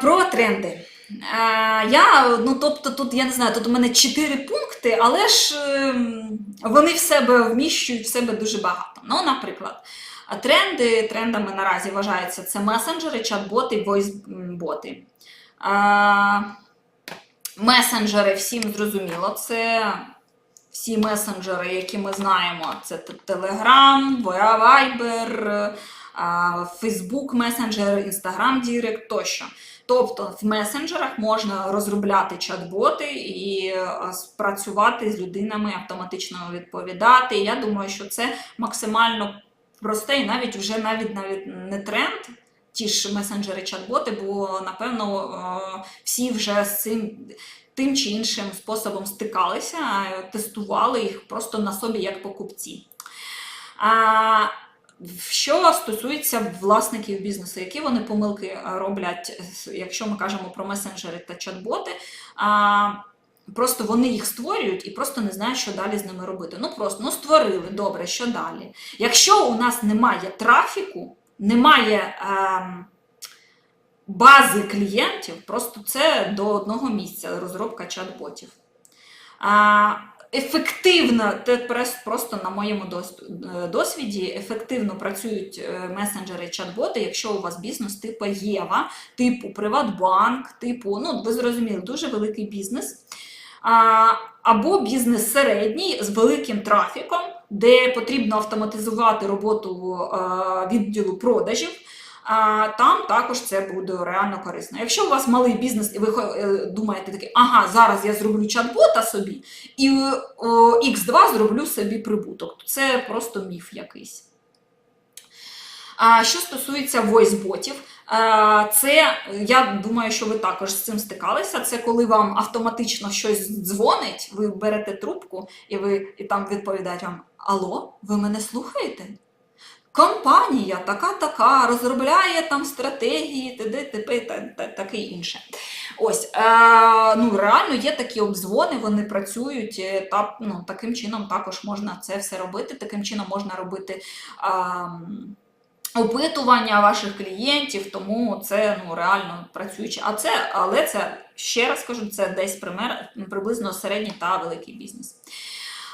Про тренди. Е, Я, ну тобто, тут я не знаю, тут у мене чотири пункти, але ж ем, вони в себе вміщують в себе дуже багато. Ну, наприклад, тренди, трендами наразі вважаються це месенджери, чат-боти, войс-боти. Е, Месенджери всім зрозуміло, це всі месенджери, які ми знаємо, це Telegram, Viber, Facebook месенджер, Instagram Direct тощо. Тобто в месенджерах можна розробляти чат-боти і спрацювати з людинами, автоматично відповідати. Я думаю, що це максимально просте і навіть вже навіть навіть не тренд. Ті ж месенджери чат-боти, бо напевно всі вже з цим тим чи іншим способом стикалися, тестували їх просто на собі як покупці. А, що стосується власників бізнесу, які вони помилки е, роблять, е, якщо ми кажемо про месенджери та чат-боти, а, просто вони їх створюють і просто не знають, що далі з ними робити. Ну просто ну створили, добре, що далі? Якщо у нас немає трафіку, немає ем, бази клієнтів, просто це до одного місця розробка чат-ботів. Ефективно, те просто на моєму е, досвіді, ефективно працюють е, месенджери чат-боти, якщо у вас бізнес типу Єва, типу Приватбанк, типу, ну ви зрозуміли, дуже великий бізнес. Або бізнес середній з великим трафіком, де потрібно автоматизувати роботу е, відділу продажів. Там також це буде реально корисно. Якщо у вас малий бізнес, і ви е, думаєте такі, ага, зараз я зроблю чат-бота собі, і о, X2 зроблю собі прибуток, це просто міф якийсь. Що стосується войсботів, це я думаю, що ви також з цим стикалися. Це коли вам автоматично щось дзвонить, ви берете трубку і ви і там відповідають вам: Алло, ви мене слухаєте? Компанія така-така розробляє там стратегії, т.д. т.п. та, та таке інше. Ось е, ну реально є такі обдзвони, вони працюють. е, Та ну таким чином також можна це все робити. Таким чином можна робити. ем, опитування ваших клієнтів, тому це ну, реально працююче. А це, але це, ще раз кажу, це десь пример, приблизно середній та великий бізнес.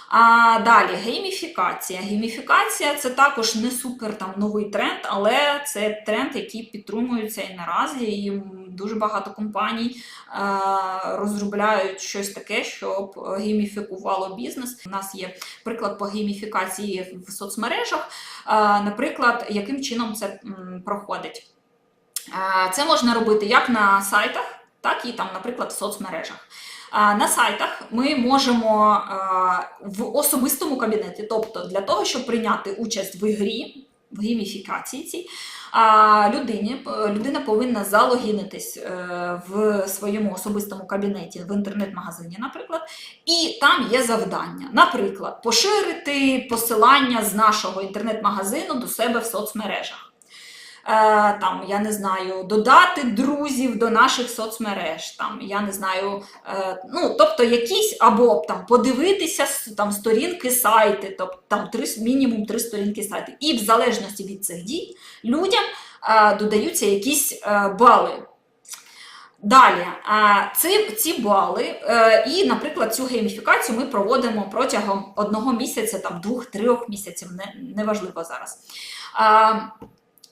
А далі гейміфікація. Гейміфікація це також не супер там новий тренд, але це тренд, який підтримується і наразі. І дуже багато компаній е, розробляють щось таке, щоб гейміфікувало бізнес. У нас є приклад по гейміфікації в соцмережах. Е, Наприклад, яким чином це проходить? Е, Це можна робити як на сайтах, так і там, наприклад, в соцмережах. На сайтах ми можемо в особистому кабінеті, тобто для того, щоб прийняти участь в ігрі, в гейміфікації цій, людині, людина повинна залогінитись е, в своєму особистому кабінеті в інтернет-магазині, наприклад, і там є завдання. Наприклад, поширити посилання з нашого інтернет-магазину до себе в соцмережах. Е, там, я не знаю, додати друзів до наших соцмереж, там, я не знаю, е, ну, тобто якісь, або там подивитися там, сторінки сайти, тобто там три, мінімум три сторінки сайту. І в залежності від цих дій людям е, додаються якісь бали. Далі, ці, ці бали, і, наприклад, цю гейміфікацію ми проводимо протягом одного місяця, там двох-трьох місяців, не, неважливо зараз.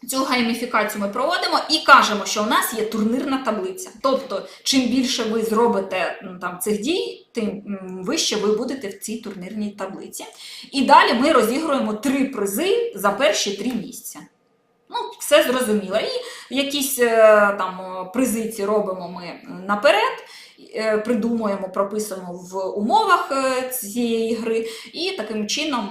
Цю гейміфікацію ми проводимо і кажемо, що у нас є турнірна таблиця. Тобто, чим більше ви зробите там цих дій, тим вище ви будете в цій турнірній таблиці. І далі ми розігруємо три призи за перші три місця. Ну, все зрозуміло. І якісь е, там е, призи ці робимо ми наперед, е, придумуємо, прописуємо в умовах цієї гри, і таким чином.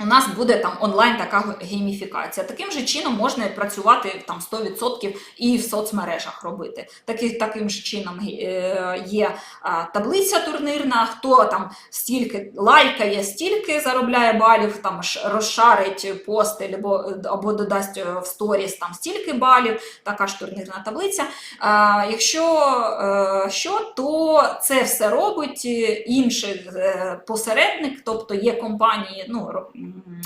У нас буде там онлайн така гейміфікація. Таким же чином можна працювати там 100% і в соцмережах робити. Таки, таким же чином е, є таблиця турнірна, хто там стільки лайкає, стільки заробляє балів, там розшарить пости або, або додасть е, в сторіс там стільки балів, така ж турнірна таблиця. Якщо е, що, то це все робить інший посередник, тобто є компанії, ну,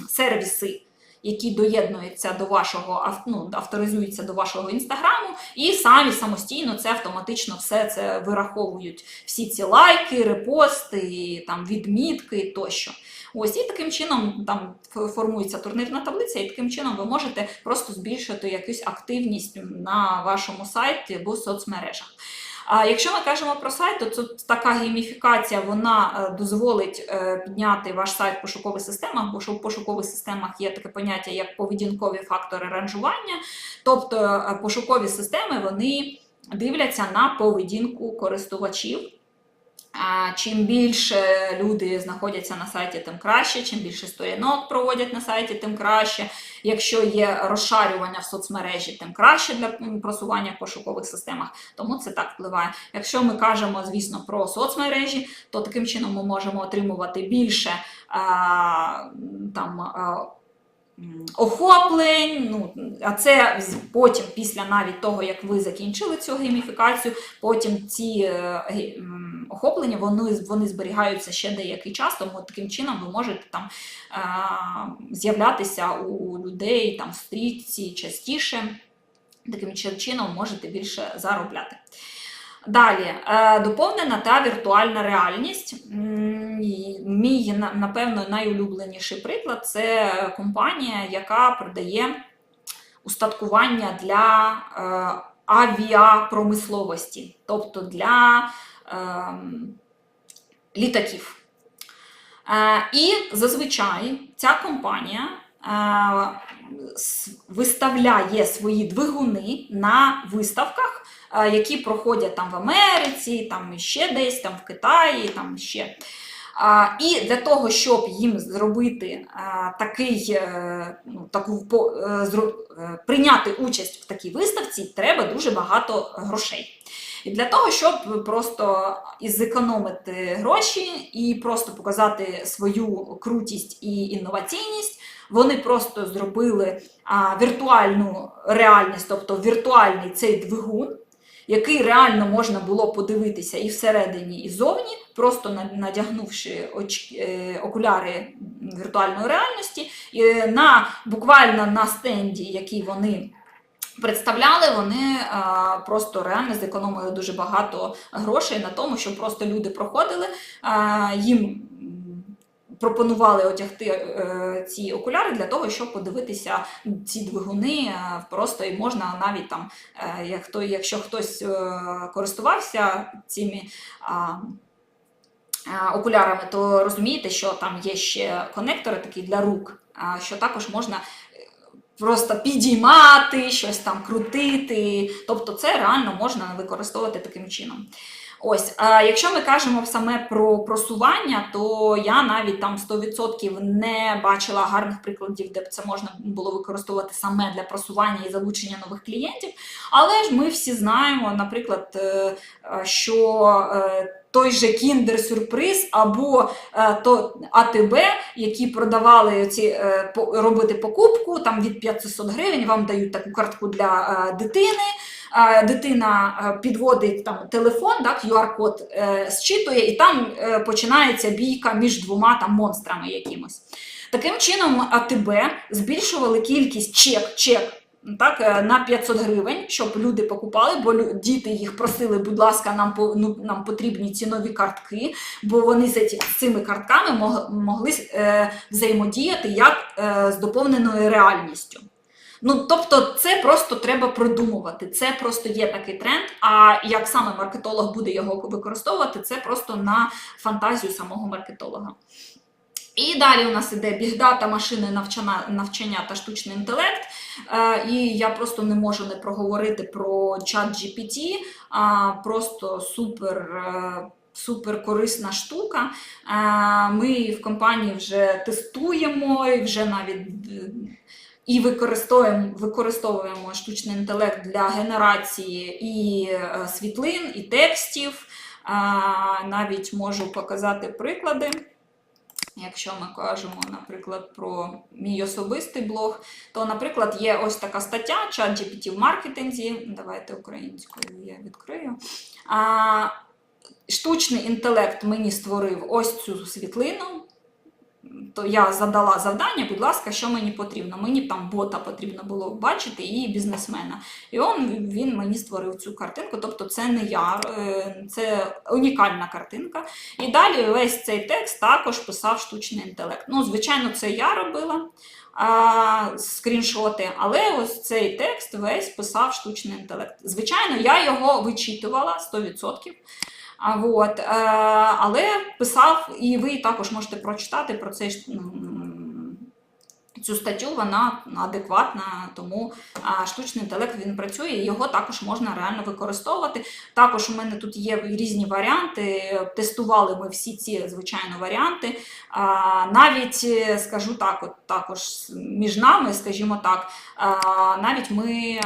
сервіси, які доєднуються до вашого ну, авторизуються до вашого інстаграму, і самі самостійно це автоматично все це вираховують. Всі ці лайки, репости, там відмітки тощо. Ось і таким чином там формується турнірна таблиця, і таким чином ви можете просто збільшити якусь активність на вашому сайті або соцмережах. А якщо ми кажемо про сайт, то тут така гейміфікація вона е, дозволить е, підняти ваш сайт в пошукових системах, бо що в пошукових системах є таке поняття як поведінкові фактори ранжування. Тобто е, пошукові системи вони дивляться на поведінку користувачів. Чим більше люди знаходяться на сайті, тим краще. Чим більше сторінок проводять на сайті, тим краще. Якщо є розшарювання в соцмережі, тим краще для просування в пошукових системах. Тому це так впливає. Якщо ми кажемо, звісно, про соцмережі, то таким чином ми можемо отримувати більше а, там. А, Охоплень, ну а це потім, після навіть того, як ви закінчили цю гейміфікацію, потім ці е, охоплення вони, вони зберігаються ще деякий час, тому таким чином ви можете там з'являтися у людей там в стрічці частіше. Таким чином можете більше заробляти. Далі, е, доповнена та віртуальна реальність. Мій, напевно, найулюбленіший приклад це компанія, яка продає устаткування для е, авіапромисловості, тобто для літаків. Е, І зазвичай ця компанія е, виставляє свої двигуни на виставках, е, які проходять там в Америці, там ще десь, там в Китаї, там ще. І для того, щоб їм зробити такий, ну, таку прийняти участь в такій виставці, треба дуже багато грошей. І для того, щоб просто зекономити гроші і просто показати свою крутість і інноваційність, вони просто зробили а, віртуальну реальність, тобто віртуальний цей двигун, який реально можна було подивитися і всередині, і зовні, просто на- надягнувши е, окуляри віртуальної реальності, і на буквально на стенді, який вони. Представляли, вони а, просто реально зекономили дуже багато грошей на тому, що просто люди проходили, а, їм пропонували одягти е, ці окуляри для того, щоб подивитися ці двигуни е, просто і можна навіть там, е, як якщо хтось е, користувався цими. А, окулярами, то розумієте, що там є ще конектори такі для рук, що також можна е, просто підіймати, щось там крутити. Тобто це реально можна використовувати таким чином. Ось, а якщо ми кажемо саме про просування, то я навіть там 100% не бачила гарних прикладів, де б це можна було використовувати саме для просування і залучення нових клієнтів. Але ж ми всі знаємо, наприклад, е, е, що е, той же Kinder Сюрприз або е, то АТБ, які продавали ці е, по- робити покупку там від 500 гривень, вам дають таку картку для е, дитини. Е, Дитина е, підводить там телефон, так, QR-код е, зчитує, і там е, починається бійка між двома там монстрами якимось. Таким чином, АТБ збільшували кількість чек, чек так, е, на 500 гривень, щоб люди покупали, бо діти їх просили, будь ласка, нам, ну, нам потрібні ці нові картки, бо вони з цими картками мог- могли е, взаємодіяти як е, з доповненою реальністю. Ну, тобто, це просто треба продумувати. Це просто є такий тренд. А як саме маркетолог буде його використовувати, це просто на фантазію самого маркетолога. І далі у нас іде бігдата, машини навчання, та штучний інтелект. Е, і я просто не можу не проговорити про чат GPT, просто супер. е, Супер корисна штука. Е, Ми в компанії вже тестуємо і вже навіть і використовуємо, використовуємо штучний інтелект для генерації і світлин, і текстів. Навіть можу показати приклади. Якщо ми кажемо, наприклад, про мій особистий блог, то, наприклад, є ось така стаття ChatGPT в маркетинзі. Давайте українською я відкрию. А, штучний інтелект мені створив ось цю світлину. То я задала завдання, будь ласка, що мені потрібно. Мені там бота потрібно було бачити і бізнесмена. І он, він мені створив цю картинку. Тобто це не я, е, це унікальна картинка. І далі весь цей текст також писав штучний інтелект. Ну, звичайно, це я робила а, скріншоти, але ось цей текст весь писав штучний інтелект. Звичайно, я його вичитувала 100%. А, от, е, але писав, і ви також можете прочитати про цей ш- цю статтю, вона адекватна, тому штучний інтелект він працює, його також можна реально використовувати. Також у мене тут є різні варіанти. Тестували ми всі ці звичайно варіанти. Навіть е, скажу так, от також між нами, скажімо так, навіть ми.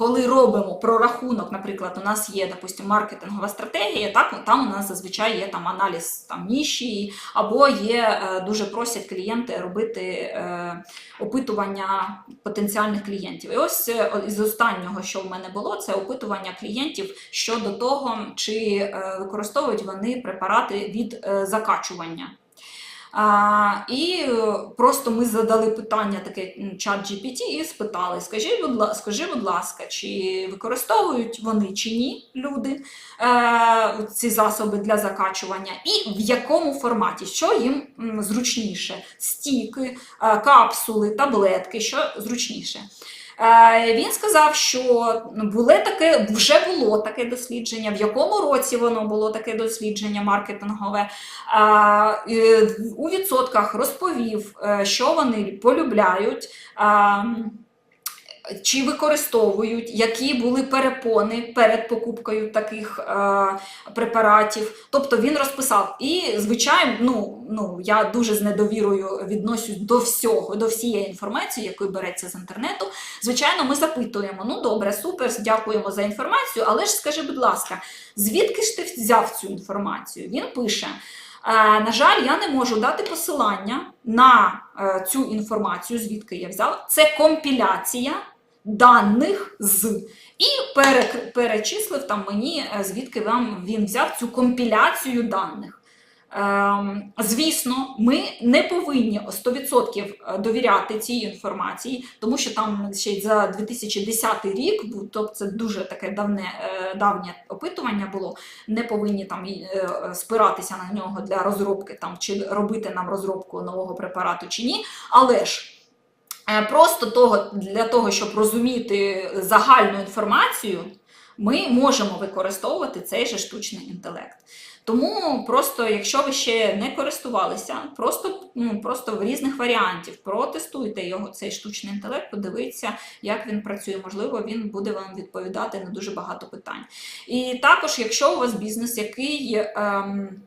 Коли робимо прорахунок, наприклад, у нас є, допустимо, маркетингова стратегія, так там у нас зазвичай є там аналіз там ніші, або є е, дуже просять клієнти робити е, опитування потенціальних клієнтів. І ось е, із останнього, що в мене було, це опитування клієнтів щодо того, чи використовують вони препарати від закачування. А, і е, просто ми задали питання таке м, чат GPT і спитали: скажіть, будь ласка, скажи, будь ласка, чи використовують вони чи ні люди е, ці засоби для закачування, і в якому форматі, що їм зручніше: стіки, е, капсули, таблетки, що зручніше. Е, Він сказав, що було таке, вже було таке дослідження, в якому році воно було таке дослідження маркетингове. Е, у відсотках розповів, е, що вони полюбляють. Чи використовують, які були перепони перед покупкою таких е, препаратів. Тобто він розписав. І, звичайно, ну, ну, я дуже з недовірою відношусь до всього, до всієї інформації, яка береться з інтернету. Звичайно, ми запитуємо: ну добре, супер, дякуємо за інформацію, але ж скажи, будь ласка, звідки ж ти взяв цю інформацію? Він пише. Е, На жаль, я не можу дати посилання на е, цю інформацію, звідки я взяв. Це компіляція даних з. І перечислив там мені, е, звідки вам він взяв цю компіляцію даних. Ем, звісно, ми не повинні 100% довіряти цій інформації, тому що там ще й за 2010 рік тобто це дуже таке давне, е, давнє опитування було. Не повинні там е, спиратися на нього для розробки, там чи робити нам розробку нового препарату чи ні. Але ж е, просто того, для того, щоб розуміти загальну інформацію, ми можемо використовувати цей же штучний інтелект. Тому просто, якщо ви ще не користувалися, просто, ну, просто в різних варіантів протестуйте його, цей штучний інтелект, подивіться, як він працює. Можливо, він буде вам відповідати на дуже багато питань. І також, якщо у вас бізнес, який ем,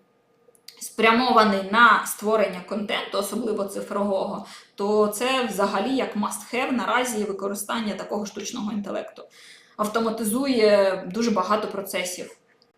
спрямований на створення контенту, особливо цифрового, то це взагалі як must-have наразі використання такого штучного інтелекту. Автоматизує дуже багато процесів.